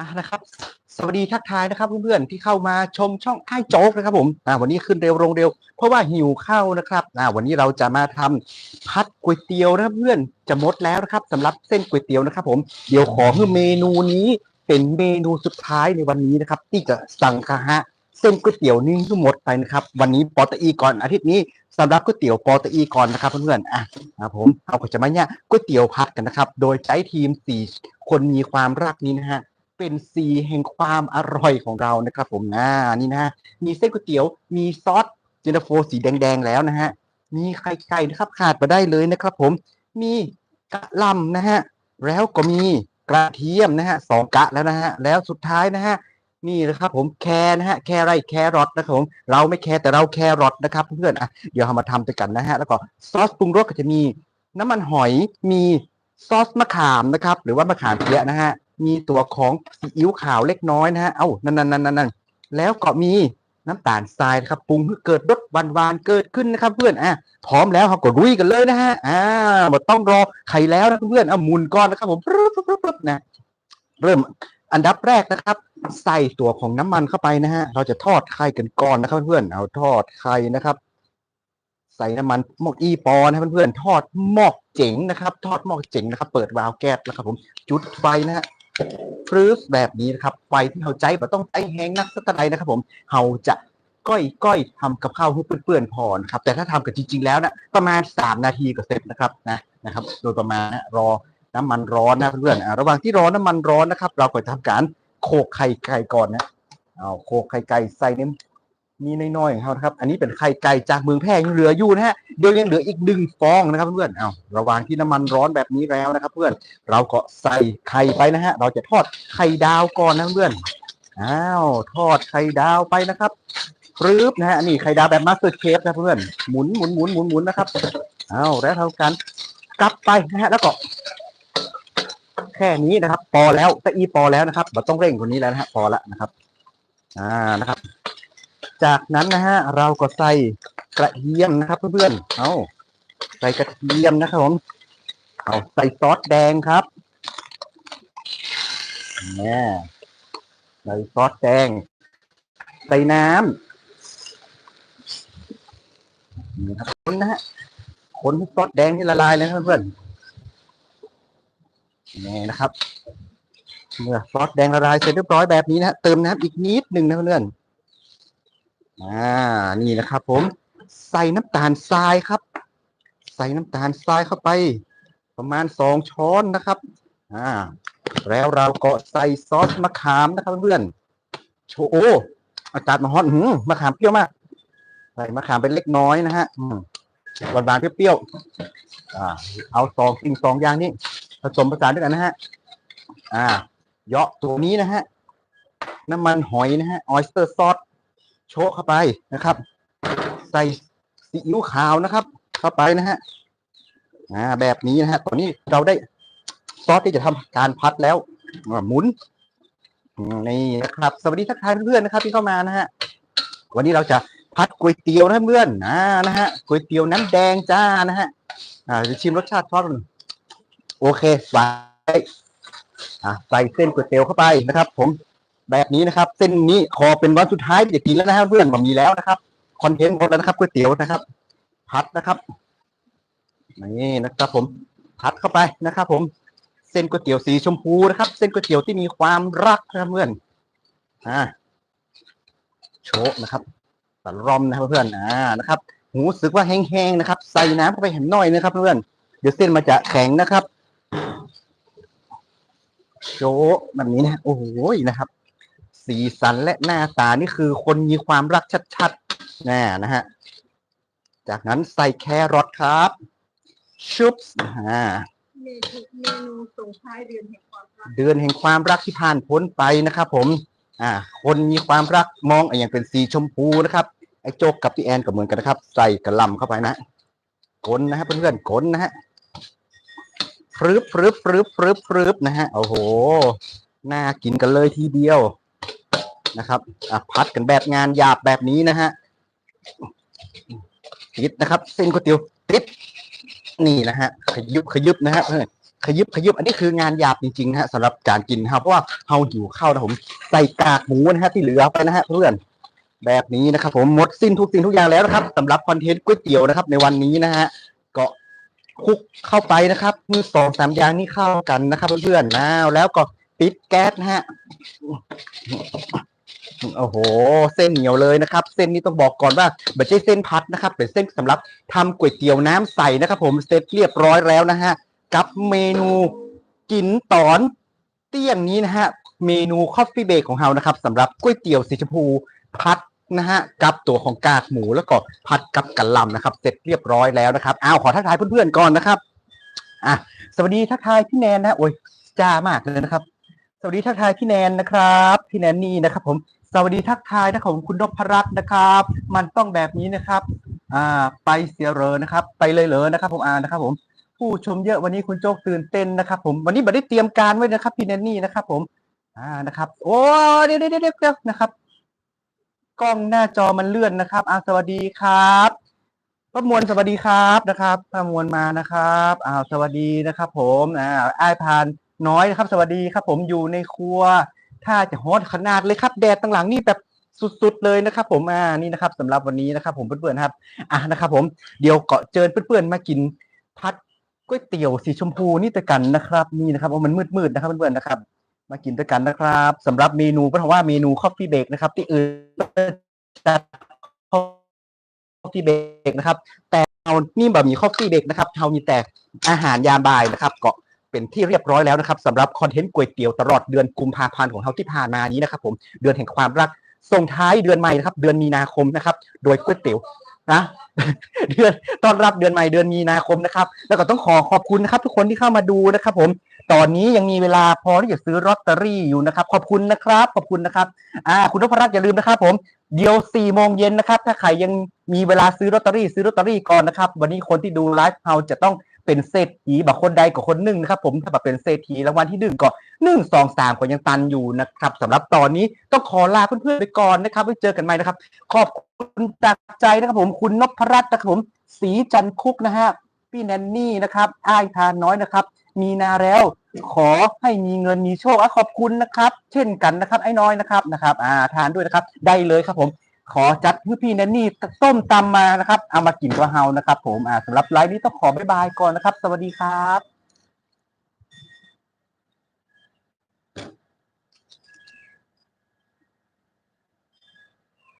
อะนะครับสวัสดีทักทายนะครับเพื่อนๆที่เข้ามาชมช่องไอ้โจ๊กนะครับผมอ่าวันนี้ขึ้นเร็วลงเร็ว เพราะว่าหิวข้าวนะครับอ่าวันนี้เราจะมาทำพัดก๋วยเตี๋ยวนะครับเพื่อนจะหมดแล้วนะครับสำหรับเส้นก๋วยเตี๋ยวนะครับ ผมเดี๋ยวขอให้เมนูนี้เป็นเมนูสุดท้ายในวันนี้นะครับ ที่จะสั่งค่ะฮะเส้นก๋วยเตี๋ยวนี้ทั้งหมดไปนะครับ วันนี้ปอตอีก่อนอาทิตย์นี้สำหรับก๋วยเตี๋ยวปอตอีก่อนนะครับเพื่อนๆอะครับผมเอาก็จะมาเนี่ยก๋วยเตี๋ยวพัดกันนะครับ โดยใช้ทีมสี่คนมีความรักนี้นะฮะ เป็นสีแห่งความอร่อยของเรานะครับ ผมอ่านี่นะ มีเส้นก๋วยเตี๋ยว มีซอสเจนตาโฟสีแดงๆแล้วนะฮะ มีไข่ไก่นะครับขาดมาได้เลยนะครับ ผม มีกะลำนะฮะ แล้วก็มีกระเทียมนะฮะสองกะแล้วนะฮะ แล้วสุดท้ายนะฮะนี่นะครับผมแครนะฮะแครไรแครอทนะครับผมเราไม่แครแต่เราแครอทนะครับเพื่อนๆอะเดี๋ยวเรามาทำด้วยกันนะฮะแล้วก็ซอสปรุงรสก็จะมีน้ำมันหอยมีซอสมะขามนะครับ หรือว่ามะขามเปียะนะฮะ มีตัวของซีอิ๊วขาวเล็กน้อยนะฮะ เอ้านั่นนั่นนั่นนั่นแล้วก็มีน้ำตาลทรายนะครับปรุงเกิดรสหวานๆเกิดขึ้นนะครับ เพื่อนอะพร้อมแล้วเราก็รุยกันเลยนะฮะอ่าหมดต้องรอไข่แล้วนะเพื่อนเอาหมุนก้อนนะครับผมปึ๊บปึ๊บนะเริ่มอันดับแรกนะครับ ใส่ตัวของน้ำมันเข้าไปนะฮะ เราจะทอดไข่กันก่อนนะครับเพื่อนเอาทอดไข่นะครับ ใส่น้ำมันหมกอีปอนะเพื่อนๆทอดหมอกเจ๋งนะครับ ทอดหมอกเจ๋งนะครับ เปิดวาล์วแก๊สแล้วครับ ผมจุดไฟนะฮะ ฟรื้แบบนี้นะครับไฟที่เราใจเราต้องใจแห้งนักสักใดนะครับ ผมเราจะก้อยก้อยทำกับข้าวให้เปื่อนๆพอนะครับแต่ถ้าทำกันจริง ๆ แล้วนะประมาณสามนาทีก็เสร็จนะครับนะนะครับ โดยประมาณนะรอน้ำมันร้อนนะเพื่อนอ่าระหว่างที่รอน้ำมันร้อนนะครับ เราก็ทำการโขกไข่ไก่ก่อนนะเอาโขกไข่ไก่ใส่ใน้ มีน้อยๆของเขานะครับ อันนี้เป็นไข่ไก่จากเมืองแพร่ยังเหลืออยู่นะฮะเดี๋ยวยังเหลืออีกหนึ่งฟองนะครับเพื่อนเอาระหว่างที่น้ำมันร้อนแบบนี้แล้วนะครับ เพื่อนเราก็ใส่ไข่ไปนะฮะเราจะทอดไข่ดาวก่อนนะเพื่อนอ้าวทอดไข่ดาวไปนะครับปรื๊บนะฮะนี่ไข่ดาวแบบมาสเตอร์เชฟนะเพื่อนหมุนหมุนหมุนหมุนหมุนนะครับอ้าวแล้วเท่ากันกลับไปนะฮะแล้วก็แค่นี้นะครับ พอแล้วตะอีพอแล้วนะครับเราต้องเร่งกว่านี้แล้วนะฮะพอละนะครับ อ่านะครับ จากนั้นนะฮะเราก็ใส่กระเทียมนะครับ เพื่อนๆเอาใส่กระเทียมนะครับผมเอาใส่ซอสแดงครับแม่ใส่ซอสแดง ใส่น้ำนี่ครับคนนะฮะคนให้ซอสแดงให้ละลายเลยนะครับเพื่อนนี่นะครับเมื่อซอสแดงละลายเสร็จเรียบร้อยแบบนี้นะฮะเติมน้ำอีกนิดหนึ่งนะเพื่อน อ่า นี่นะครับผม ใส่น้ำตาลทรายครับ ใส่น้ำตาลทรายเข้าไป ประมาณสองช้อนนะครับ อ่า แล้วเราก็ใส่ซอสมะขามนะครับเพื่อนโชโออากาศมาฮอตหืมมะขามเปรี้ยวมาก ใส่มะขามเป็นเล็กน้อยนะฮะอืมหวานหวานๆเปรี้ยวๆอ่า เอาสองสิ่งสองอย่างนี้ผสมผสานด้วยกันนะฮะ อ่าเหยาะตัวนี้นะฮะ น้ำมันหอยนะฮะ ออยสเตอร์ซอส โชะเข้าไปนะครับ ใส่ซีอิ๊วขาวนะครับ เข้าไปนะฮะอ่าแบบนี้นะฮะตอนนี้เราได้ซอสที่จะทำการพัดแล้วหมุนนี่นะครับ สวัสดีทักทายเพื่อนๆนะครับ ที่เข้ามานะฮะวันนี้เราจะพัดก๋วยเตี๋ยวนะเพื่อนอ่านะฮะก๋วยเตี๋ยวน้ำแดงจ้านะฮะอ่าจะชิมรสชาติซอสมันโอเคใส่ใส่เส้นก๋วยเตี๋ยวเข้าไปนะครับ ผม แบบนี้นะครับ เส้นนี้ขอเป็นวันสุดท้ายจะกินแล้วนะครับเพื่อนผมมีแล้วนะครับคอนเทนต์หมดแล้วนะครับก๋วยเตี๋ยวนะครับ พัดนะครับนี่นะครับ ผมพัดเข้าไปนะครับ ผมเส้นก๋วยเตี๋ยวสีชมพูนะครับ เส้นก๋วยเตี๋ยวที่มีความรักนะครับเพื่อนอ่าโชะนะครับตะรอมนะครับเพื่อนอ่านะครับ หูสึกว่าแห้งๆนะครับ ใส่น้ำเข้าไปเห็นหน่อยนะครับ เพื่อนเดี๋ยวเส้นมันจะแข็งนะครับโชะแบบนี้นะโอ้โหนะครับ สีสันและหน้าตานี่คือคนมีความรักชัดๆแน่นะฮะ จากนั้นใส่แครอทครับ ชุบอ่าเมนูเมนูส่งท้ายเดือนแห่งความรักเดือนแห่งความรักที่ผ่านพ้นไปนะครับ ผม อ่า คนมีความรักมองอย่างเป็นสีชมพูนะครับ ไอ้โจกกับพี่แอนก็เหมือนกันนะครับ ใส่กระหลำเข้าไปนะกลนนะฮะเพื่อนๆกลนนะฮะฟรึบฟรึบฟรึบฟรึบฟรึบนะฮะ โอ้โห น่ากินกันเลยทีเดียว นะครับพัดกันแบบงานหยาบแบบนี้นะฮะติดนะครับ เส้นก๋วยเตี๋ยวติดนี่นะฮะขยุบขยุบนะฮะขยิบขยิบอันนี้คืองานหยาบจริงๆนะฮะสำหรับการกินครับเพราะว่าเฮาหิวข้าวนะผมใส่กากหมูนะฮะที่เหลือไปนะฮะเพื่อนแบบนี้นะครับผมหมดสิ้นทุกสิ่งทุกอย่างแล้วนะครับสำหรับคอนเทนต์ก๋วยเตี๋ยวนะครับ ในวันนี้นะฮะก็คลุกเข้าไปนะครับมือสองสามอย่างนี้เข้ากันนะครับเพื่อนๆนะแล้วก็ปิดแก๊สนะฮะ โอ้โห เส้นเหนียวเลยนะครับ เส้นนี้ต้องบอกก่อนว่าไม่ใช่เส้นพัดนะครับ เป็นเส้นสำหรับทำก๋วยเตี๋ยวน้ำใสนะครับ ผมเสร็จเรียบร้อยแล้วนะฮะกับเมนูกินตอนเตี้ยงนี้นะฮะเมนูคอฟฟี่เบรกของเรานะครับสำหรับก๋วยเตี๋ยวสีชมพูพัดนะฮะกับตัวของกากหมูแล้วก็ผัดกับกะหล่ำนะครับ เสร็จเรียบร้อยแล้วนะครับอ้าวขอทักทายเพื่อนๆก่อนนะครับอะสวัสดีทักทายพี่แนนนะโอ้ยจ้ามากเลยนะครับ สวัสดีทักทายพี่แนนนะครับ พี่แนนนี่นะครับ ผม สวัสดีทักทายนะครับผมคุณนพรัตน์นะครับ มันต้องแบบนี้นะครับอ่าไปเสียเลยนะครับ ไปเลยเลยนะครับ ผมอ่านนะครับ ผม ผู้ชมเยอะวันนี้คุณโจ๊กตื่นเต้นนะครับ ผมวันนี้บัได้เตรียมการไว้นะครับพี่แนนนี่นะครับ ผมอ่านะครับ โอ้เดี๋ยวเดี๋ยวเดี๋ยวเดี๋ยวนะครับกล้องหน้าจอมันเลื่อนนะครับอ่าสวัสดีครับป้ามวลสวัสดีครับนะครับป้ามวลมานะครับอ่าสวัสดีนะครับ ผมอ่าไอพานน้อยนะครับ สวัสดีครับ ผมอยู่ในครัว ถ้าจะฮอตขนาดเลยครับ แดดต่างหลังนี่แบบสุดๆเลยนะครับ ผมอ่านี่นะครับสำหรับวันนี้นะครับ ผมเพื่อนๆครับ อะนะครับ ผมเดี๋ยวเกาะเจิญเพื่อนๆมากินพัดก๋วยเตี๋ยวสีชมพูนี่แต่กันนะครับ นี่นะครับโอ้มันมืดๆนะครับเพื่อนๆนะครับ มากินด้วยกันนะครับสำหรับเมนูเพราะว่าเมนูคอฟฟี่เบรกนะครับ ที่อื่นจะคอฟฟี่เบรกนะครับ แต่เรานี่แบบมีคอฟฟี่เบรกนะครับเรามีแต่อาหารยามบ่ายนะครับ เก็ เป็นที่เรียบร้อยแล้วนะครับสำหรับคอนเทนต์ก๋วยเตี๋ยวตลอดเดือนกุมภาพันธ์ของเราที่ผ่านมานี้นะครับ ผมเดือนแห่งความรักส่งท้ายเดือนใหม่นะครับ เดือนมีนาคมนะครับ โดยก๋วยเตี๋ยวนะเดือนต้อนรับเดือนใหม่เดือนมีนาคมนะครับ แล้วก็ต้องขอขอบคุณนะครับ ทุกคนที่เข้ามาดูนะครับ ผมตอนนี้ยังมีเวลาพอที่จะซื้อลอตเตอรี่อยู่นะครับ ขอบคุณนะครับ ขอบคุณนะครับ อ่า คุณนพรัตน์อย่าลืมนะครับ ผมเดี๋ยวสี่โมงเย็นนะครับ ถ้าใครยังมีเวลาซื้อลอตเตอรี่ ซื้อลอตเตอรี่ก่อนนะครับ วันนี้คนที่ดูไลฟ์เราจะต้อง เป็นเศรษฐีบางคนใดกับคนหนึ่งนะครับผมถ้าแบบเป็นเศรษฐีรางวัลที่หนึ่งก็หนึ่งสองสามก็ยังตันอยู่นะครับสำหรับตอนนี้ต้องขอลาเพื่อนๆไปก่อนนะครับไว้เจอกันใหม่นะครับ ขอบคุณจากใจนะครับผมคุณนพรัตน์นะครับผมสีจันคุกนะฮะพี่แนนนี่นะครับอ้ายทานน้อยนะครับ มีนาแล้ว ขอให้มีเงินมีโชคอะขอบคุณนะครับ เช่นกันนะครับไอ้น้อยนะครับนะครับ อ่าทานด้วยนะครับ ได้เลยครับผม ขอจัดให้พี่แนนนี่ต้มตำมานะครับ เอามากินกับเฮานะครับ ผมอ่าสำหรับไลฟ์นี้ต้องขอบ๊ายบายก่อนนะครับ สวัสดีครับ